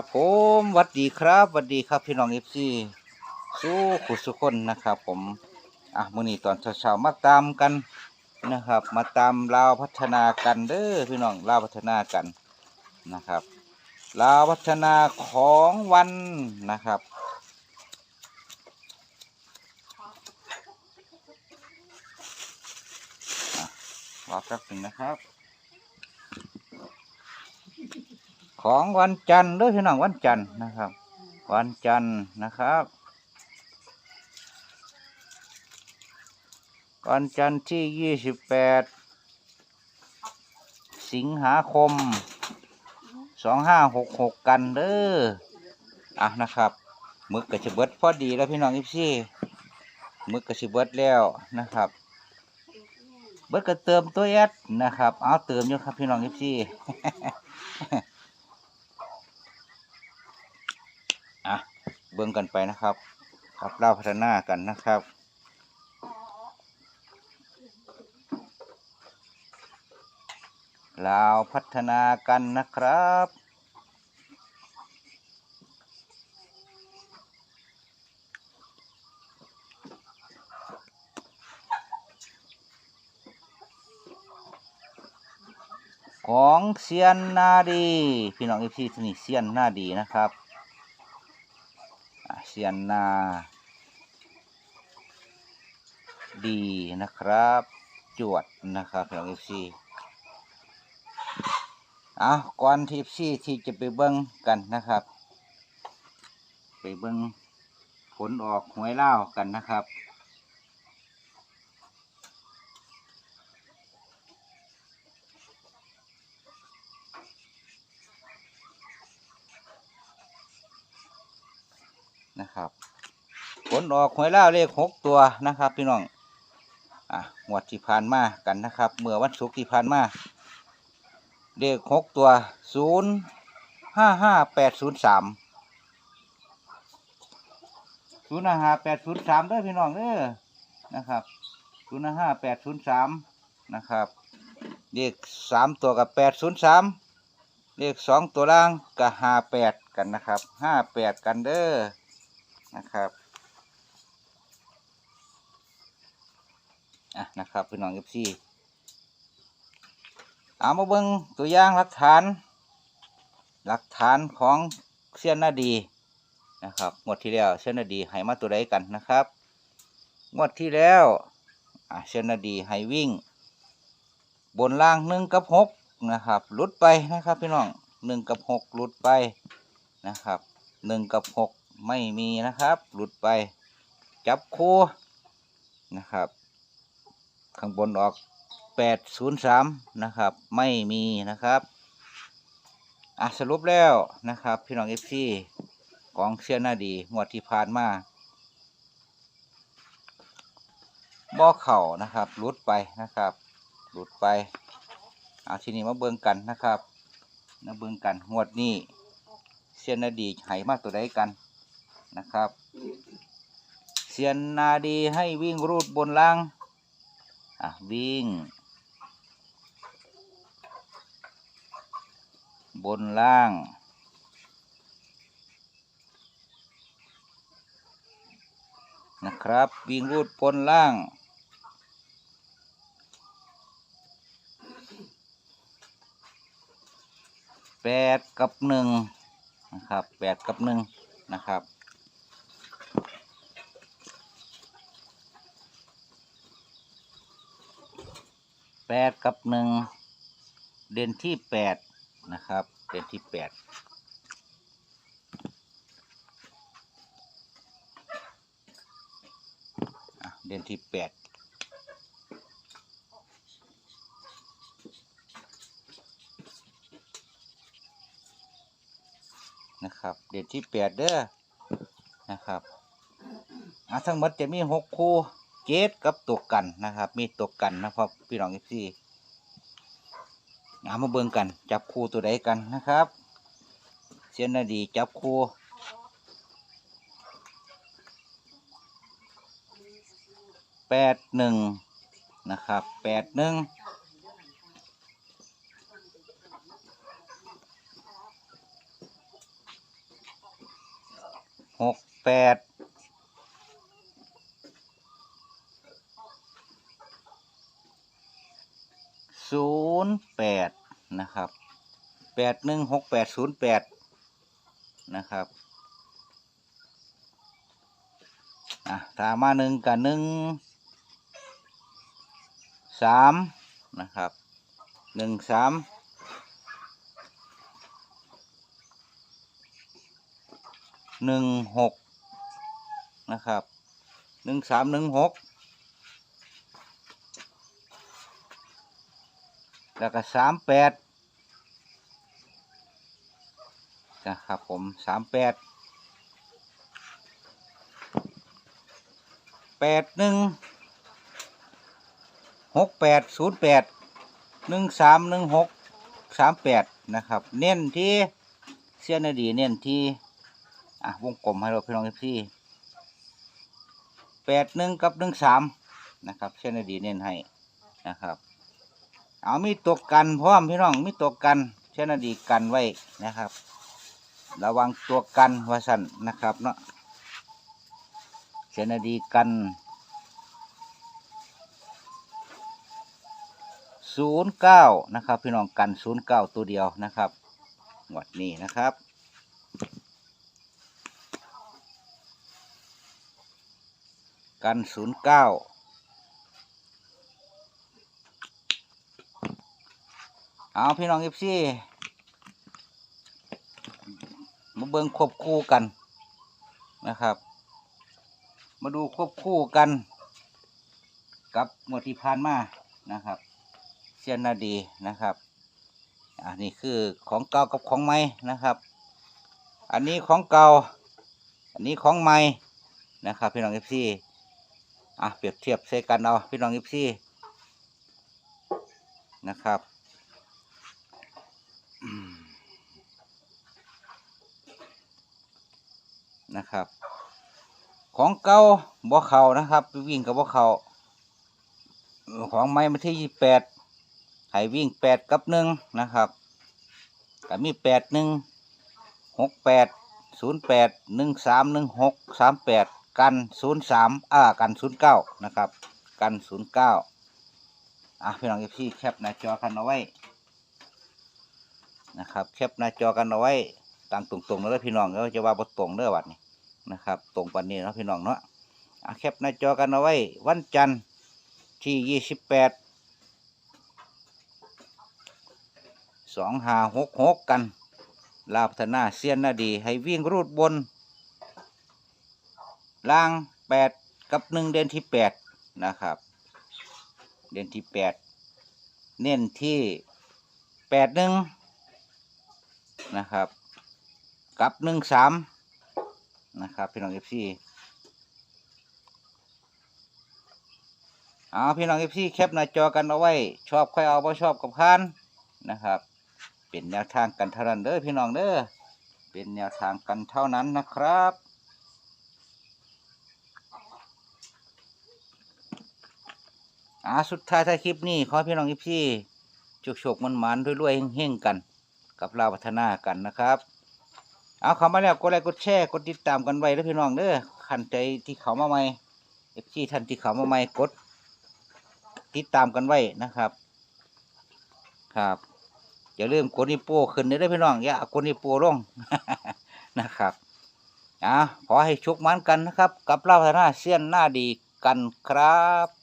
ครับผมวัดดีครับวัดดีครับพี่น้องเอฟซีสู้ขุสุคนนะครับ ผมอะมื้อนี้ตอนเช้าๆมาตามกันนะครับ มาตามลาวพัฒนากันเด้อพี่น้องลาวพัฒนากันนะครับลาวพัฒนาของวันนะครับรอแป๊บนึงนะครับ ของวันจันทร์ด้วยพี่น้องวันจันทร์นะครับ วันจันทร์นะครับวันจันทร์ที่ยี่สิบแปดสิงหาคมสองห้าหกหกกันเด้ออะนะครับมึกกระชิเบิดพอดีแล้วพี่น้องอีพี่มึกกระชิเบิดแล้วนะครับ เบิดก็เติมตัวแอดนะครับ เอาเติมอยู่ครับพี่น้องอีพี่อ่ เบิ่งกันไปนะครับครับเล่าพัฒนากันนะครับลาวพัฒนากันนะครับของเซียนนาดี พี่น้องเอฟซีสนิทเซียนนาดีนะครับ เซียนนา ดีนะครับ จวดนะครับพี่น้องเอฟซีเอาก่อนทีเอฟซีที่จะไปเบิ้งกันนะครับ ไปเบิ้งผลออกหวยเล่ากันนะครับ นะครับผลออกหวยเล่าเลขหกตัวนะครับพี่น้องอะงวดที่ผ่านมากันนะครับ เมื่อวันศุกร์ที่ผ่านมาเลขหกตัวศูนย์ห้าห้าแปดศูนย์สามศูนย์ห้าแปดศูนย์สามด้วยพี่น้องเด้อนะครับศูนย์ห้าแปดศูนย์สามนะครับเลขสามตัวกับแปดศูนย์สามเลขสองตัวล่างกับห้าแปดกันนะครับห้าแปดกันเด้อ นะครับอะนะครับพี่น้องเอฟซีเอามาเบิ่งตัวอย่างหลักฐาน หลักฐานของเสี้ยนนาดีนะครับงวดที่แล้วเสี้ยนนาดีให้มาตัวใดกันนะครับงวดที่แล้วอะเสี้ยนนาดีให้วิ่ง บนล่างหนึ่งกับหกนะครับหลุดไปนะครับพี่น้องหนึ่งกับหกหลุดไปนะครับหนึ่งกับหก ไม่มีนะครับ หลุดไป จับคู่นะครับ ข้างบนออก 803 นะครับ ไม่มีนะครับอะสรุปแล้วนะครับ พี่น้องเอฟซีของเชียนนาดีงวดที่ผ่านมาบ่อเข่านะครับหลุดไปนะครับหลุดไปเอาทีนี้มาเบิ่งกันนะครับมาเบิ่งกันงวดนี้เชียนนาดีให้มาตัวใดกัน นะครับเชียนนาดีให้วิ่งรูดบนล่างอะวิ่ง บนล่าง นะครับ วิ่งรูดบนล่างแปดกับหนึ่งนะครับแปดกับหนึ่งนะครับ แปดกับหนึ่งเด่นที่แปดนะครับ เด่นที่แปดเด่นที่แปดนะครับ เด่นที่แปดเด้อนะครับอะทั้งหมดจะมีหกคู่ เกตกับตกกันนะครับ มีตกกันนะครับพี่น้องเอีซี่เอามาเบิ่งกัน จับคู่ตัวใดกันนะครับ เสียนนาดีจับคู่แปดหนึ่งนะครับแปดหนึ่งหกแปด ศูนย์แปดนะครับแปดหนึ่งหกแปดศูนย์แปดนะครับอะถามมาหนึ่งกับหนึ่งสามนะครับหนึ่งสามหนึ่งหกนะครับหนึ่งสามหนึ่งหก แล้วก็สามแปดนะครับผมสามแปดแปดหนึ่งหกแปดศูนย์แปดหนึ่งสามหนึ่งหกสามแปดนะครับ เน้นที่เสี้ยนอดีเน้นที่อะวงกลมให้เราพี่น้องพี่แปดหนึ่งกับหนึ่งสามนะครับเช่นอดีเน้นให้นะครับ เอามีตัวกันพร้อมพี่น้องมีตัวกันเช่นอดีกันไว้นะครับ ระวังตัวกันวาสันนะครับเนาะเช่นอดีกันศูนย์เก้านะครับ พี่น้องกันศูนย์เก้าตัวเดียวนะครับงวดนี้นะครับกันศูนย์เก้า เอาพี่น้องเอฟซีมาเบิ่งควบคู่กันนะครับ มาดูควบคู่กัน กับมวดที่ผ่านมานะครับเชียนนาดีนะครับอันนี้คือของเก่ากับของใหม่นะครับ อันนี้ของเก่าอันนี้ของใหม่นะครับ พี่น้องเอฟซีอะเปรียบเทียบใส่กันเอาพี่น้องยิปซี่นะครับอืม นะครับ ของเก่าบ่เขานะครับ วิ่งกับบ่เข่าของไม้มาที่ยี่แปดให้วิ่งแปดกับหนึ่งนะครับก็มีแปดหนึ่งหกแปดศูนย์แปดหนึ่งสามหนึ่งหกสามแปดกันศูนย์สามอ่ากันศูนย์เก้านะครับ กันศูนย์เก้าอะพี่น้องเอฟซีแคปหน้าจอกันเอาไว้นะครับแคปหน้าจอกันเอาไว้ ตามตรงๆแล้วพี่น้องแล้วจะว่าบ่ตรงเด้อวัดนี้นะครับ ตรงปันนี้นะพี่น้องเนาะอะแคปหน้าจอกันเอาไว้ วันจันทร์ที่ยี่สิบแปดสองห้าหกหกกัน ลาพัฒนาเซียนนาดี ให้วิ่งรูดบน ล่างแปดกับหนึ่งเดือนที่แปดนะครับ เดือนที่แปดเน้นที่แปดหนึ่งนะครับ กับหนึ่งสามนะครับพี่น้องเอฟซีเอาพี่น้องเอฟซีแคปหน้าจอกันเอาไว้ ชอบค่อยเอาบ่ชอบกับพานนะครับ เป็นแนวทางกันเท่านั้นเด้อพี่น้องเด้อเป็นแนวทางกันเท่านั้นนะครับอ่าสุดท้ายท้ายคลิปนี้ขอพี่น้องอีพี่จุกฉกมันมันๆรวยๆเฮงๆกัน กับเราพัฒนากันนะครับ เอาเข้ามาแล้วกดไลค์กดแชร์กดติดตามกันไว้แล้วพี่น้องเด้อขันใจที่เขามาใหม่เอฟซีท่านที่เขามาใหม่กด ติดตามกันไว้นะครับ ครับอย่าลืมกดนิ้วโป้ขึ้นเด้อพี่น้องอย่ากดนิ้วโป้ลงนะครับอ่าขอให้โชคมันกันนะครับ กับเราวพัฒนาเสี้ยนหน้าดีกันครับ